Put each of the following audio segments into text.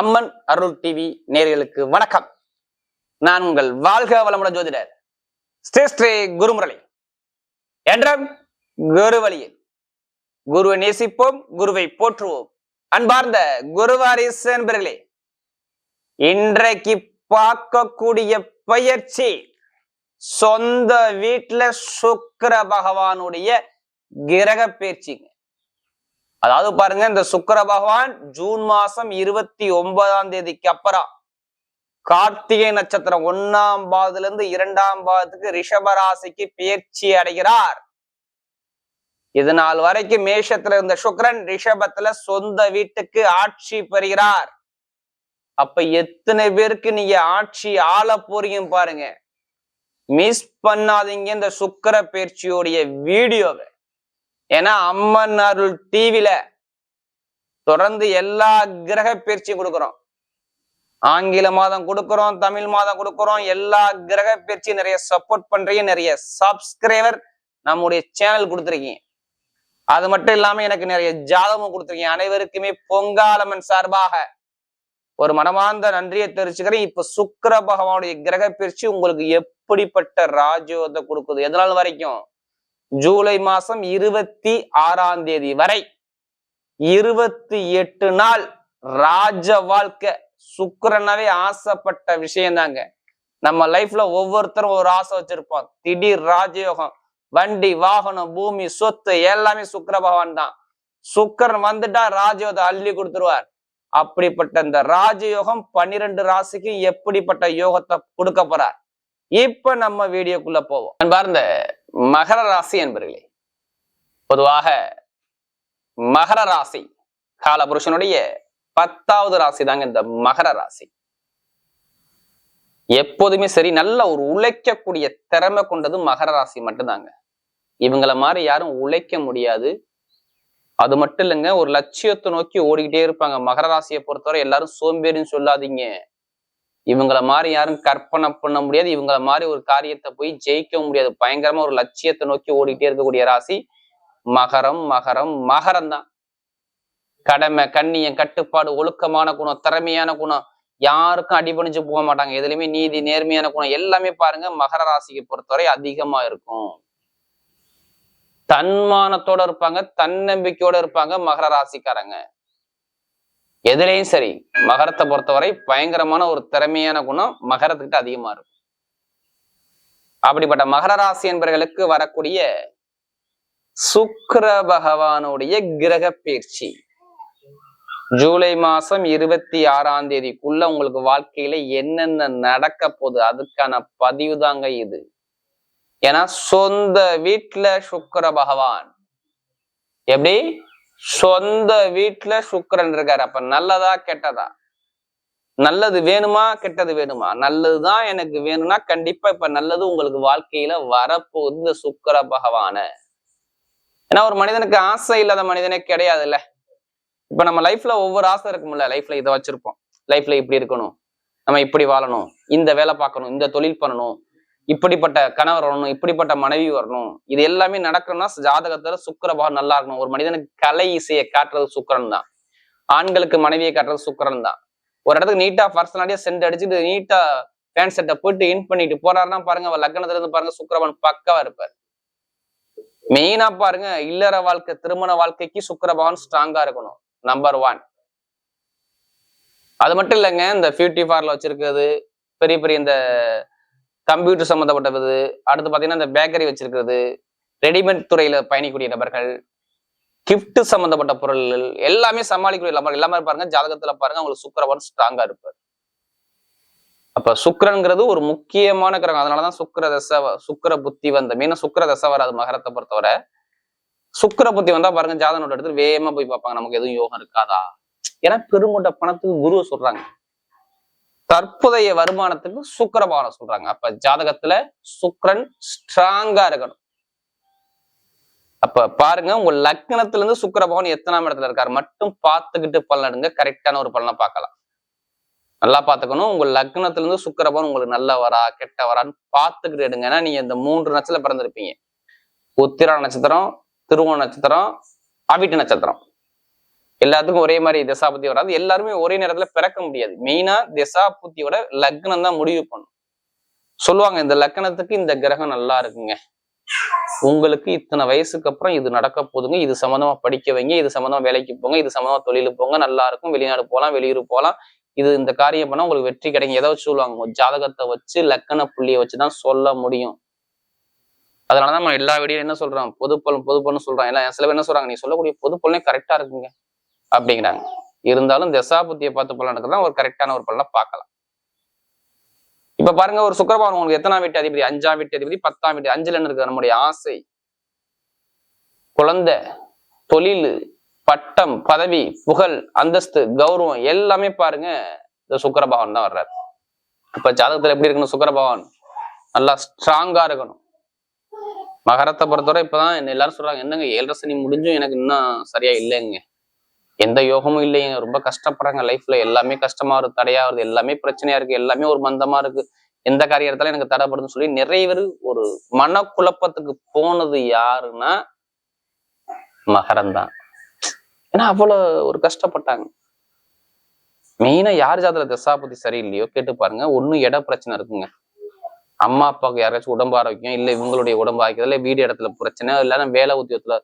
அம்மன் அருள் TV நேர்களுக்கு வணக்கம். நான் உங்கள் வாழ்க வளமுடன் ஜோதிடர் ஸ்ரீ ஸ்ரீ குருமுரளி. என்றும் குரு வழியில் குருவை நேசிப்போம் குருவை போற்றுவோம். அன்பார்ந்த குருவாரிஸ் என்பர்களே இன்றைக்கு பார்க்கக்கூடிய பயிற்சி சொந்த வீட்டுல சுக்கிர பகவானுடைய கிரக பயிற்சிங்க. அதாவது பாருங்க இந்த சுக்கர பகவான் ஜூன் மாசம் இருபத்தி ஒன்பதாம் தேதிக்கு அப்புறம் கார்த்திகை நட்சத்திரம் ஒன்னாம் பாதத்துல இருந்து இரண்டாம் பாதத்துக்கு ரிஷபராசிக்கு பயிற்சி அடைகிறார். இது நாள் வரைக்கும் மேஷத்துல இருந்த சுக்கரன் ரிஷபத்துல சொந்த வீட்டுக்கு ஆட்சி பெறுகிறார். அப்ப எத்தனை பேருக்கு நீங்க ஆட்சி ஆள போறீங்க பாருங்க. மிஸ் பண்ணாதீங்க இந்த சுக்கர பயிற்சியோடைய வீடியோவை. ஏன்னா அம்மன் அருள் தீவில தொடர்ந்து எல்லா கிரக பயிற்சியும் கொடுக்குறோம். ஆங்கில மாதம் கொடுக்குறோம் தமிழ் மாதம் கொடுக்குறோம் எல்லா கிரக பயிற்சியும் நிறைய சப்போர்ட் பண்றீங்க நிறைய சப்ஸ்கிரைபர் நம்முடைய சேனல் கொடுத்துருக்கீங்க. அது மட்டும் இல்லாம எனக்கு நிறைய ஜாதகமும் கொடுத்துருக்கீங்க. அனைவருக்குமே பொங்காலம்மன் சார்பாக ஒரு மனமார்ந்த நன்றியை தெரிவிச்சுக்கிறேன். இப்ப சுக்கர பகவானுடைய கிரக பயிற்சி உங்களுக்கு எப்படிப்பட்ட ராஜயோகத்தை கொடுக்குது? எதனால் வரைக்கும்? ஜூலை மாசம் இருபத்தி ஆறாம் தேதி வரை இருபத்தி எட்டு நாள் ராஜ வாழ்க்கை. சுக்கரனாவே ஆசைப்பட்ட விஷயம் தாங்க நம்ம லைஃப்ல ஒவ்வொருத்தரும் ஒரு ஆசை வச்சிருப்போம். திடீர் ராஜயோகம் வண்டி வாகனம் பூமி சொத்து எல்லாமே சுக்கர பகவான் தான். சுக்கரன் வந்துட்டா ராஜயோகத்தை அள்ளி கொடுத்துருவார். அப்படிப்பட்ட இந்த ராஜயோகம் பன்னிரெண்டு ராசிக்கு எப்படிப்பட்ட யோகத்தை கொடுக்க போறார்? இப்ப நம்ம வீடியோக்குள்ள போவோம். அன்பார்ந்த மகர ராசி என்பர்களே பொதுவாக மகர ராசி காலபுருஷனுடைய பத்தாவது ராசி தாங்க இந்த மகர ராசி. எப்போதுமே சரி நல்ல ஒரு உழைக்கக்கூடிய திறமை கொண்டது மகர ராசி மட்டும்தாங்க. இவங்களை மாதிரி யாரும் உழைக்க முடியாது. அது மட்டும் இல்லைங்க ஒரு லட்சியத்தை நோக்கி ஓடிக்கிட்டே இருப்பாங்க. மகர ராசியை பொறுத்தவரை எல்லாரும் சோம்பேறின்னு சொல்லாதீங்க. இவங்கள மாதிரி யாரும் கற்பனை பண்ண முடியாது. இவங்கள மாதிரி ஒரு காரியத்தை போய் ஜெயிக்க முடியாது. பயங்கரமா ஒரு லட்சியத்தை நோக்கி ஓடிக்கிட்டே இருக்கக்கூடிய ராசி மகரம் மகரம் மகரம் தான். கடமை கண்ணியம் கட்டுப்பாடு ஒழுக்கமான குணம் திறமையான குணம். யாருக்கும் அடிபணிஞ்சு போக மாட்டாங்க. எதுலையுமே நீதி நேர்மையான குணம் எல்லாமே பாருங்க மகர ராசிக்கு பொறுத்தவரை அதிகமா இருக்கும். தன்மானத்தோட இருப்பாங்க தன்னம்பிக்கையோட இருப்பாங்க மகர ராசிக்காரங்க. எதுலேயும் சரி மகரத்தை பொறுத்தவரை பயங்கரமான ஒரு திறமையான குணம் மகரத்துக்கிட்ட அதிகமா இருக்கும். அப்படிப்பட்ட மகர ராசி என்பவர்களுக்கு வரக்கூடிய சுக்கர பகவானுடைய கிரக பயிற்சி. ஜூலை மாசம் இருபத்தி ஆறாம் தேதிக்குள்ள உங்களுக்கு வாழ்க்கையில என்னென்ன நடக்க போகுது அதுக்கான பதிவு தாங்க இது. ஏன்னா சொந்த வீட்டுல சுக்கர பகவான். எப்படி? சொந்த வீட்டுல சுக்கரன் இருக்காரு. அப்ப நல்லதா கெட்டதா? நல்லது வேணுமா கெட்டது வேணுமா? நல்லதுதான் எனக்கு வேணும்னா கண்டிப்பா இப்ப நல்லது உங்களுக்கு வாழ்க்கையில வரப்போகுது இந்த சுக்கர பகவான. ஏன்னா ஒரு மனிதனுக்கு ஆசை இல்லாத மனிதனே கிடையாதுல்ல. இப்ப நம்ம லைஃப்ல ஒவ்வொரு ஆசை இருக்கும்ல. லைஃப்ல இதை வச்சிருப்போம். லைஃப்ல இப்படி இருக்கணும். நம்ம இப்படி வாழணும். இந்த வேலை பார்க்கணும். இந்த தொழில் பண்ணணும். இப்படிப்பட்ட கணவர் வரணும் இப்படிப்பட்ட மனைவி வரணும் இது எல்லாமே நடக்கணும்னா ஜாதகத்துல சுக்கிர நல்லா இருக்கணும். ஒரு மனிதனுக்கு கலை இசையை காட்டுறது சுக்கரன் தான் ஆண்களுக்கு மனைவியை காட்டுறது சுக்கரன் தான் ஒரு இடத்துக்கு நீட்டா பர்சனாலிட்டியா சென்ட் அடிச்சுட்டு நீட்டா பேண்ட் செட்டை போயிட்டு இன் பண்ணிட்டு போறாருன்னா பாருங்க அவர் லக்னத்துல இருந்து பாருங்க சுக்கிரவன் பக்கவா இருப்பார். மெயினா பாருங்க இல்லற வாழ்க்கை திருமண வாழ்க்கைக்கு சுக்கரபவன் ஸ்ட்ராங்கா இருக்கணும் நம்பர் ஒன் அது மட்டும் இல்லைங்க இந்த பியூட்டி பார்லர் வச்சிருக்கிறது பெரிய பெரிய இந்த கம்ப்யூட்டர் சம்மந்தப்பட்டது அடுத்து பார்த்தீங்கன்னா இந்த பேக்கரி வச்சிருக்கிறது ரெடிமேட் துறையில பயணிக்கூடிய நபர்கள் கிஃப்ட் சம்மந்தப்பட்ட பொருள்கள் எல்லாமே சமாளிக்கக்கூடிய நபர்கள். எல்லாமே பாருங்க ஜாதகத்துல பாருங்க அவங்களுக்கு சுக்கரவன் ஸ்ட்ராங்கா இருப்பார். அப்ப சுக்கரன்கிறது ஒரு முக்கியமான கிரகம். அதனாலதான் சுக்கர தசை சுக்கர புத்தி வந்த மீன சுக்கர தசை வராது மகரத்தை பொறுத்தவரை. சுக்கர புத்தி வந்தா பாருங்க ஜாதகனோட எடுத்து வேகமா போய் பார்ப்பாங்க. நமக்கு எதுவும் யோகம் இருக்காதா? ஏன்னா பெருங்கொண்ட பணத்துக்கு குருவை சொல்றாங்க. தற்போதைய வருமானத்துக்கு சுக்கர சொல்றாங்க. அப்ப ஜாதகத்துல சுக்கரன் ஸ்ட்ராங்கா இருக்கணும். அப்ப பாருங்க உங்க லக்னத்துல இருந்து சுக்கரபவன் எத்தனாம் இடத்துல இருக்காரு மட்டும் பார்த்துக்கிட்டு பலனடுங்க கரெக்டான ஒரு பலனை பார்க்கலாம். நல்லா பார்த்துக்கணும். உங்க லக்னத்துல இருந்து சுக்கர உங்களுக்கு நல்ல வரா கெட்ட வரான்னு பார்த்துக்கிட்டு எடுங்க. ஏன்னா நீங்க இந்த மூன்று நட்சத்திரம் பிறந்திருப்பீங்க. உத்திரா நட்சத்திரம் திருவோண நட்சத்திரம் அவிட்டு நட்சத்திரம். எல்லாத்துக்கும் ஒரே மாதிரி திசாபுத்தி வராது. எல்லாருமே ஒரே நேரத்துல பிறக்க முடியாது. மெயினா திசாபுத்தியோட லக்னம் தான் முடிவு பண்ணும். சொல்லுவாங்க இந்த லக்னத்துக்கு இந்த கிரகம் நல்லா இருக்குங்க. உங்களுக்கு இத்தனை வயசுக்கு அப்புறம் இது நடக்க போதுங்க. இது சம்மந்தமா படிக்க வைங்க. இது சம்மந்தமா வேலைக்கு போங்க. இது சம்மந்தமா தொழிலுக்கு போங்க. நல்லா இருக்கும். வெளிநாடு போகலாம் வெளியூர் போகலாம். இது இந்த காரியம் பண்ணா உங்களுக்கு வெற்றி கிடைக்கும். ஏதாவது சொல்லுவாங்க ஜாதகத்தை வச்சு லக்கண புள்ளியை வச்சுதான் சொல்ல முடியும். அதனாலதான் நம்ம எல்லா வீடியோ என்ன சொல்றோம் பொது பலன் சொல்றான் பலன் எல்லாம் சில பேர் என்ன சொல்றாங்க? நீ சொல்லக்கூடிய பொது கரெக்டா இருக்குங்க. அப்படிங்கிறாங்க. இருந்தாலும் தசாபுத்தியை பார்த்து பலனுக்கு தான் ஒரு கரெக்டான ஒரு பலனை பார்க்கலாம். இப்ப பாருங்க ஒரு சுக்கரபவன் உங்களுக்கு எத்தனாம் வீட்டு அதிபதி அஞ்சாம் வீட்டு அதிபதி பத்தாம் வீட்டு அஞ்சுல என்ன இருக்கு நம்முடைய ஆசை குழந்தை தொழில் பட்டம் பதவி புகழ் அந்தஸ்து கௌரவம் எல்லாமே பாருங்க இந்த சுக்கரபவன் தான் வர்றாரு. இப்ப ஜாதகத்துல எப்படி இருக்கணும் சுக்கரபவன் நல்லா ஸ்ட்ராங்கா இருக்கணும். மகரத்தை பொறுத்தவரை இப்பதான் என்ன எல்லாரும் சொல்றாங்க என்னங்க ஏழரை சனி முடிஞ்சும் எனக்கு இன்னும் சரியா இல்லைங்க. எந்த யோகமும் இல்லைங்க ரொம்ப கஷ்டப்படுறாங்க. லைஃப்ல எல்லாமே கஷ்டமா இருக்கு. தடையா வருது. எல்லாமே பிரச்சனையா இருக்கு. எல்லாமே ஒரு மந்தமா இருக்கு. எந்த காரியத்தாலும் எனக்கு தடைப்படுதுன்னு சொல்லி நிறைய பேர் ஒரு மனக்குழப்பத்துக்கு போனது யாருன்னா மகரந்தான். ஏன்னா அவ்வளவு ஒரு கஷ்டப்பட்டாங்க. மெயினா யார் ஜாதல தசாபதி சரியில்லையோ கேட்டு பாருங்க. ஒன்னும் இட பிரச்சனை இருக்குங்க. அம்மா அப்பாவுக்கு யாராச்சும் உடம்பு ஆரோக்கியம் இல்ல இவங்களுடைய உடம்பு ஆரோக்கியம் இல்ல வீடு இடத்துல பிரச்சனை இல்லைன்னா வேலை உத்தியோகத்துல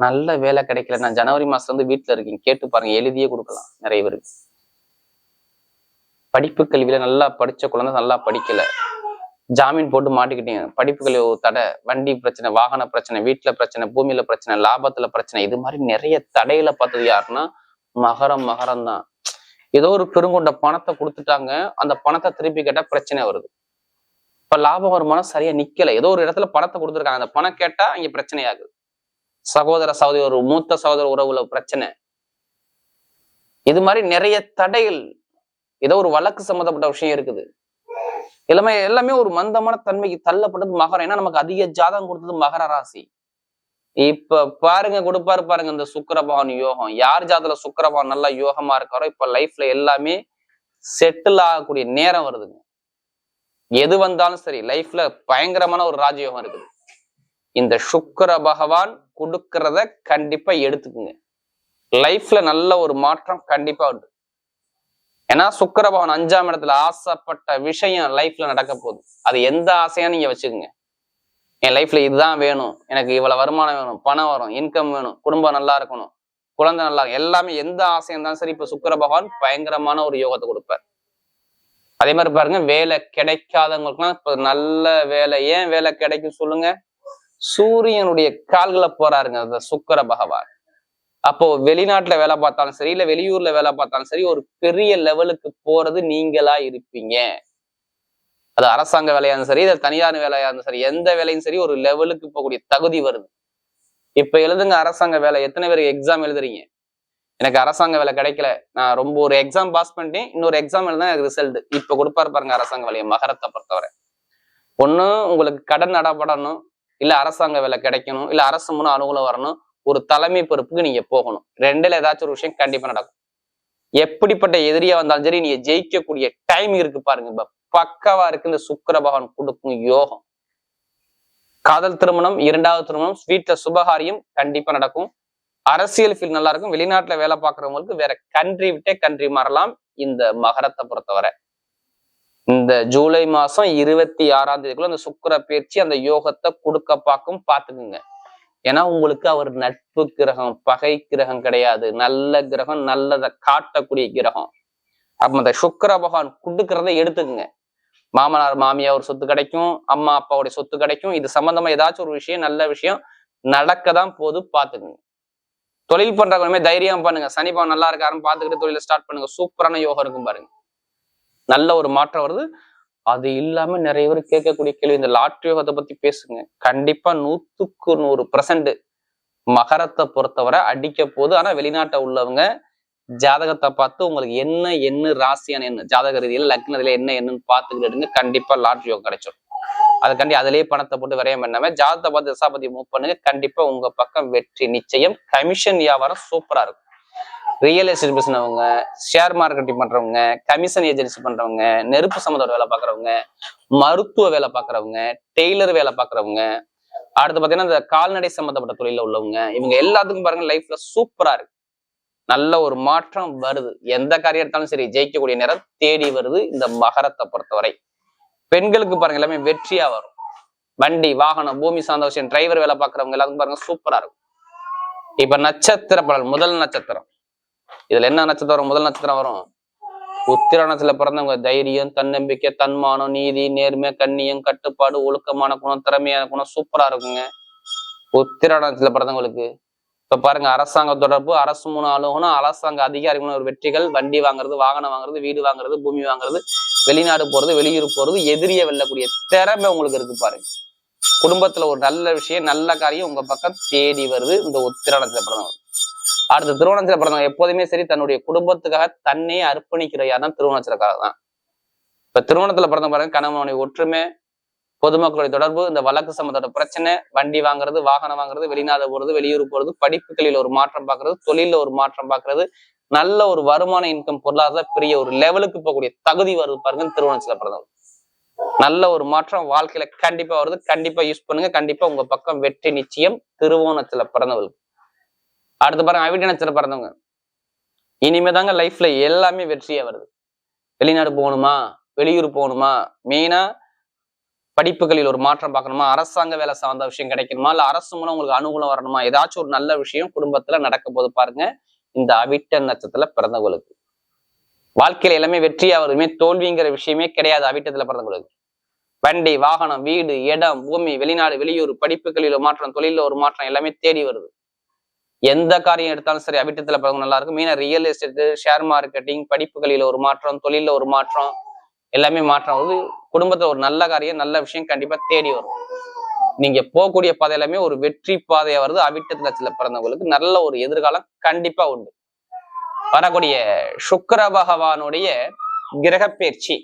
நல்ல வேலை கிடைக்கல. நான் ஜனவரி மாசத்துல வந்து வீட்டுல இருக்கீங்க கேட்டு பாருங்க எழுதியே கொடுக்கலாம். நிறைய பேருக்கு. படிப்பு கல்வியில நல்லா படிச்ச குழந்தை நல்லா படிக்கல. ஜாமீன் போட்டு மாட்டிக்கிட்டீங்க. படிப்பு கல்வி ஒரு தடை. வண்டி பிரச்சனை வாகன பிரச்சனை வீட்டுல பிரச்சனை பூமியில பிரச்சனை லாபத்துல பிரச்சனை. இது மாதிரி நிறைய தடையில பார்த்தது யாருன்னா மகரம் மகரம் தான். ஏதோ ஒரு பெருங்கொண்ட பணத்தை கொடுத்துட்டாங்க. அந்த பணத்தை திருப்பி கேட்டா பிரச்சனை வருது. இப்ப லாபம் வருமானம் சரியா நிக்கல. ஏதோ ஒரு இடத்துல பணத்தை கொடுத்துருக்காங்க. அந்த பணம் கேட்டா இங்க பிரச்சனை ஆகுது சகோதர சகோதரி ஒரு மூத்த சகோதர உறவுல பிரச்சனை. இது மாதிரி நிறைய தடைகள் ஏதோ ஒரு வழக்கு சம்மந்தப்பட்ட விஷயம் இருக்குது. எல்லாமே எல்லாமே ஒரு மந்தமான தன்மைக்கு தள்ளப்பட்டது மகரம். ஏன்னா நமக்கு அதிக ஜாதகம் கொடுத்தது மகர ராசி. இப்ப பாருங்க கொடுப்பாரு பாருங்க இந்த சுக்கரபவன் யோகம். யார் ஜாதத்துல சுக்கரபவன் நல்லா யோகமா இருக்காரோ இப்ப லைஃப்ல எல்லாமே செட்டில் ஆகக்கூடிய நேரம் வருதுங்க. எது வந்தாலும் சரி லைஃப்ல பயங்கரமான ஒரு ராஜயோகம் இருக்குது. இந்த சுக்கர பகவான் கொடுக்கறத கண்டிப்பா எடுத்துக்குங்க. லைஃப்ல நல்ல ஒரு மாற்றம் கண்டிப்பா உண்டு. ஏன்னா சுக்கர பகவான் அஞ்சாம் இடத்துல ஆசைப்பட்ட விஷயம் லைஃப்ல நடக்க போகுது. அது எந்த ஆசையா நீங்க வச்சுக்கோங்க. என் லைஃப்ல இதுதான் வேணும். எனக்கு இவ்வளவு வருமானம் வேணும் பணம் வரும் இன்கம் வேணும் குடும்பம் நல்லா இருக்கணும் குழந்தை நல்லா இருக்கும். எல்லாமே எந்த ஆசையும் இருந்தாலும் சரி இப்ப சுக்கர பகவான் பயங்கரமான ஒரு யோகத்தை கொடுப்பார். அதே மாதிரி பாருங்க வேலை கிடைக்காதவங்களுக்குலாம் இப்ப நல்ல வேலை. ஏன் வேலை கிடைக்கும் சொல்லுங்க? சூரியனுடைய கால்களை போறாருங்க அந்த சுக்கர பகவான். அப்போ வெளிநாட்டுல வேலை பார்த்தாலும் சரி இல்ல வெளியூர்ல வேலை பார்த்தாலும் சரி ஒரு பெரிய லெவலுக்கு போறது நீங்களா இருப்பீங்க. அது அரசாங்க வேலையா இருந்தாலும் சரி இல்ல தனியார் வேலையா இருந்தாலும் சரி எந்த வேலையும் சரி ஒரு லெவலுக்கு போகக்கூடிய தகுதி வருது. இப்ப எழுதுங்க அரசாங்க வேலை எத்தனை பேருக்கு எக்ஸாம் எழுதுறீங்க? எனக்கு அரசாங்க வேலை கிடைக்கல. நான் ரொம்ப ஒரு எக்ஸாம் பாஸ் பண்ணிட்டேன் இன்னொரு எக்ஸாம் எழுதா எனக்கு ரிசல்ட் இப்ப கொடுப்பாரு பாருங்க அரசாங்க வேலையை மகரத்தை பொறுத்தவரை. ஒண்ணு உங்களுக்கு கடன் அடப்படணும் இல்ல அரசாங்க வேலை கிடைக்கணும் இல்ல அரசு மூணு அனுகூலம் வரணும் ஒரு தலைமை பொறுப்புக்கு நீங்க போகணும். ரெண்டுல ஏதாச்சும் ஒரு விஷயம் கண்டிப்பா நடக்கும். எப்படிப்பட்ட எதிரியா வந்தாலும் சரி நீங்க ஜெயிக்கக்கூடிய டைம் இருக்கு பாருங்க இப்ப பக்கவா இருக்கு இந்த சுக்கர பகவான் கொடுக்கும் யோகம். காதல் திருமணம் இரண்டாவது திருமணம் வீட்டுல சுபகாரியம் கண்டிப்பா நடக்கும். அரசியல் ஃபீல் நல்லா இருக்கும். வெளிநாட்டுல வேலை பார்க்கறவங்களுக்கு வேற கண்ட்ரி விட்டே கண்ட்ரி மாறலாம். இந்த மகரத்தை பொறுத்தவரை. இந்த ஜூலை மாசம் இருபத்தி ஆறாம் தேதிக்குள்ள அந்த சுக்கிர பயிற்சி அந்த யோகத்தை கொடுக்க பார்க்கும் பார்த்துக்குங்க. ஏன்னா உங்களுக்கு அவர் நட்பு கிரகம் பகை கிரகம் கிடையாது. நல்ல கிரகம் நல்லதை காட்டக்கூடிய கிரகம். அப்ப அந்த சுக்கர பகவான் கொடுக்கறத எடுத்துக்குங்க. மாமனார் மாமியார் ஒரு சொத்து கிடைக்கும். அம்மா அப்பாவுடைய சொத்து கிடைக்கும். இது சம்பந்தமா ஏதாச்சும் ஒரு விஷயம் நல்ல விஷயம் நடக்க தான் போது பாத்துக்குங்க தொழில் பண்றவங்களுமே தைரியம் பண்ணுங்க. சனி பவன் நல்லா இருக்காருன்னு பாத்துக்கிட்டு தொழில ஸ்டார்ட் பண்ணுங்க. சூப்பரான யோகம் இருக்கும் பாருங்க. நல்ல ஒரு மாற்றம் வருது. அது இல்லாம நிறைய பேர் கேட்கக்கூடிய கேள்வி இந்த லாட்ரி யோகத்தை பத்தி பேசுங்க. கண்டிப்பா நூத்துக்கு நூறு பர்சன்ட் மகரத்தை பொறுத்தவரை அடிக்க போகுது. ஆனா வெளிநாட்டை உள்ளவங்க ஜாதகத்தை பார்த்து உங்களுக்கு என்ன என்ன ராசியான என்ன ஜாதக ரீதியில் லக்னத்துல என்ன என்னன்னு பார்த்துக்கிட்டு கண்டிப்பா லாட்ரி யோகம் கிடைச்சிடும் அதுக்காண்டி அதுலயே பணத்தை போட்டு விரயம் பண்ணாம ஜாதகத்தை பார்த்து தசாபதி மூவ் பண்ணுங்க. கண்டிப்பா உங்க பக்கம் வெற்றி நிச்சயம். கமிஷன் வியாபாரம் சூப்பரா இருக்கும். ரியல் எஸ்டேட் பிசினவங்க ஷேர் மார்க்கெட்டிங் பண்றவங்க கமிஷன் ஏஜென்சி பண்றவங்க நெருப்பு சம்மந்தோட வேலை பார்க்குறவங்க மருத்துவ வேலை பார்க்குறவங்க டெய்லர் வேலை பார்க்குறவங்க அடுத்து பாத்தீங்கன்னா இந்த கால்நடை சம்மந்தப்பட்ட தொழிலில் உள்ளவங்க இவங்க எல்லாத்துக்கும் பாருங்க லைஃப்ல சூப்பரா இருக்கு. நல்ல ஒரு மாற்றம் வருது. எந்த காரியம் எடுத்தாலும் சரி ஜெயிக்கக்கூடிய நேரம் தேடி வருது இந்த மகரத்தை பொறுத்தவரை. பெண்களுக்கு பாருங்க எல்லாமே வெற்றியா வரும். வண்டி வாகனம் பூமி சார்ந்த விஷயம் டிரைவர் வேலை பார்க்குறவங்க எல்லாருக்கும் பாருங்க சூப்பரா இருக்கும். இப்ப நட்சத்திர பலன் முதல் நட்சத்திரம். இதுல என்ன நட்சத்திரம் வரும்? முதல் நட்சத்திரம் வரும். உத்திராணத்துல பிறந்தவங்க தைரியம் தன்னம்பிக்கை தன்மானம் நீதி நேர்மை கண்ணியம் கட்டுப்பாடு ஒழுக்கமான குணம் திறமையான குணம் சூப்பரா இருக்குங்க. உத்திராணத்துல பிறந்தவங்களுக்கு இப்ப பாருங்க அரசாங்க தொடர்பு அரசு மூணு அலுவலகம் அரசாங்க அதிகாரிகளும் ஒரு வெற்றிகள் வண்டி வாங்குறது வாகனம் வாங்குறது வீடு வாங்குறது பூமி வாங்குறது வெளிநாடு போறது வெளியூர் போறது எதிரியை வெல்லக்கூடிய திறமை உங்களுக்கு இருக்கு பாருங்க. குடும்பத்துல ஒரு நல்ல விஷயம் நல்ல காரியம் உங்க பக்கம் தேடி வருது இந்த உத்திராணத்துல பிறந்தவங்க. அடுத்த திருவண்ணத்துல பிறந்தவங்க எப்போதுமே சரி தன்னுடைய குடும்பத்துக்காக தன்னையே அர்ப்பணிக்கிற தான் திருவண்ணத்திற்காக தான். இப்ப திருவோணத்துல பிறந்த பாருங்க கணவனுடைய ஒற்றுமை பொதுமக்களுடைய தொடர்பு இந்த வழக்கு சம்பந்தப்பட்ட பிரச்சனை வண்டி வாங்குறது வாகனம் வாங்குறது வெளிநாடு போறது வெளியூர் போறது படிப்புகளில் ஒரு மாற்றம் பார்க்கறது தொழில ஒரு மாற்றம் பார்க்கறது நல்ல ஒரு வருமான இன்கம் பொருளாதார பெரிய ஒரு லெவலுக்கு போகக்கூடிய தகுதி வருது பாருங்க திருவண்ணத்துல பிறந்தவங்க. நல்ல ஒரு மாற்றம் வாழ்க்கையில கண்டிப்பா வருது கண்டிப்பா யூஸ் பண்ணுங்க கண்டிப்பா உங்க பக்கம் வெற்றி நிச்சயம் திருவோணத்துல பிறந்தவங்களுக்கு. அடுத்து பாருங்க அவிட்ட நட்சத்திரம் பிறந்தவங்க இனிமே தாங்க லைஃப்ல எல்லாமே வெற்றியா வருது. வெளிநாடு போகணுமா? வெளியூர் போகணுமா? மெயினா படிப்புகளில் ஒரு மாற்றம் பார்க்கணுமா? அரசாங்க வேலை சார்ந்த விஷயம் கிடைக்கணுமா? இல்ல அரசு மூலம் உங்களுக்கு அனுகூலம் வரணுமா? ஏதாச்சும் ஒரு நல்ல விஷயம் குடும்பத்துல நடக்க போது பாருங்க இந்த அவிட்ட நட்சத்திரத்துல பிறந்தவங்களுக்கு. வாழ்க்கையில எல்லாமே வெற்றியா வருமே தோல்விங்கிற விஷயமே கிடையாது அவிட்டத்துல பிறந்தவங்களுக்கு. வண்டி வாகனம் வீடு இடம் பூமி வெளிநாடு வெளியூர் படிப்புகளில் ஒரு மாற்றம் தொழில ஒரு மாற்றம் எல்லாமே தேடி வருது. எந்த காரியம் எடுத்தாலும் சரி அவிட்டத்துல பிறகு நல்லா இருக்கும். மீன ரியல் எஸ்டேட் ஷேர் மார்க்கெட்டிங் படிப்புகளில் ஒரு மாற்றம் தொழில ஒரு மாற்றம் எல்லாமே மாற்றம். வருது குடும்பத்துல ஒரு நல்ல காரியம் நல்ல விஷயம் கண்டிப்பா தேடி வரும். நீங்க போகக்கூடிய பாதை எல்லாமே ஒரு வெற்றி பாதையா வருது. அவிட்டத்துல சில பிறந்தவங்களுக்கு நல்ல ஒரு எதிர்காலம் கண்டிப்பா உண்டு. வரக்கூடிய சுக்கர பகவானுடைய கிரக பயிற்சி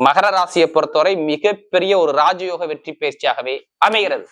மகர ராசியை பொறுத்தவரை மிகப்பெரிய ஒரு ராஜயோக வெற்றி பயிற்சியாகவே அமைகிறது.